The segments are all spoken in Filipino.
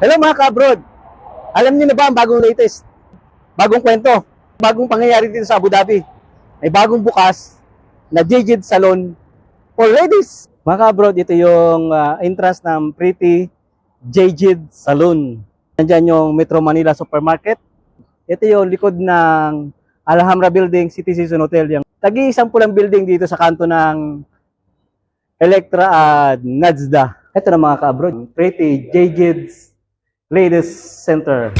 Hello mga ka-abroad! Alam niyo na ba ang bagong latest? Bagong kwento, bagong pangyayari dito sa Abu Dhabi. May bagong bukas na Jijid Salon for ladies. Mga ka-abroad, ito yung ah, entrance ng Pretty Jijid Salon. Nandiyan yung Metro Manila Supermarket. Ito yung likod ng Alhambra Building, City Season Hotel. Yung tagi-isang pulang building dito sa kanto ng Electra at Nazda. Ito na mga ka-abroad, Pretty Jijid's Ladies Center.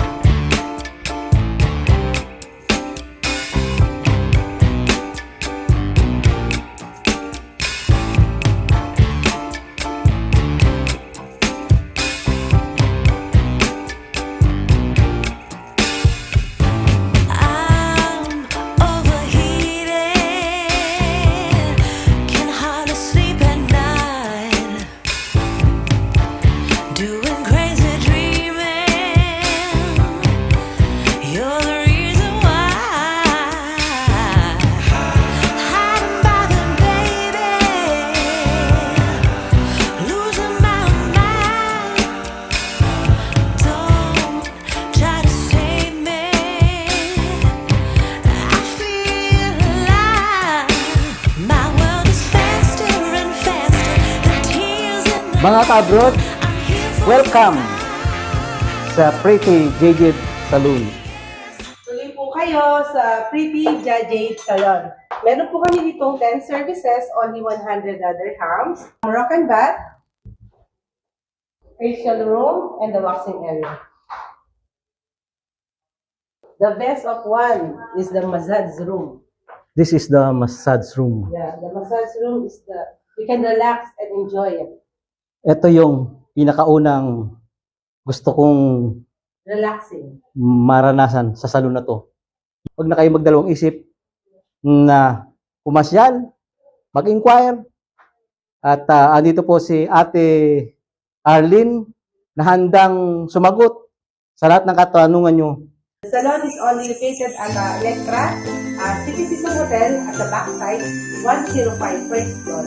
Mga for welcome sa Pretty Jijid Saloon. Tuloy po kayo sa Pretty Jajade Salon. Meron po kami ditong 10 services, only 100 dirhams. Moroccan bath, facial room, and the waxing area. The best of one is the massage room. This is the massage room. Yeah, the massage room is the, you can relax and enjoy it. Ito yung pinakaunang gusto kong Relaxing. maranasan sa salon na to. Huwag na kayo magdalawang isip na pumasyal, mag-inquire. At ah, andito po si Ate Arlene na handang sumagot sa lahat ng katanungan nyo. The salon is only located at the Electra uh, City Season Hotel at the backside, 105 first floor.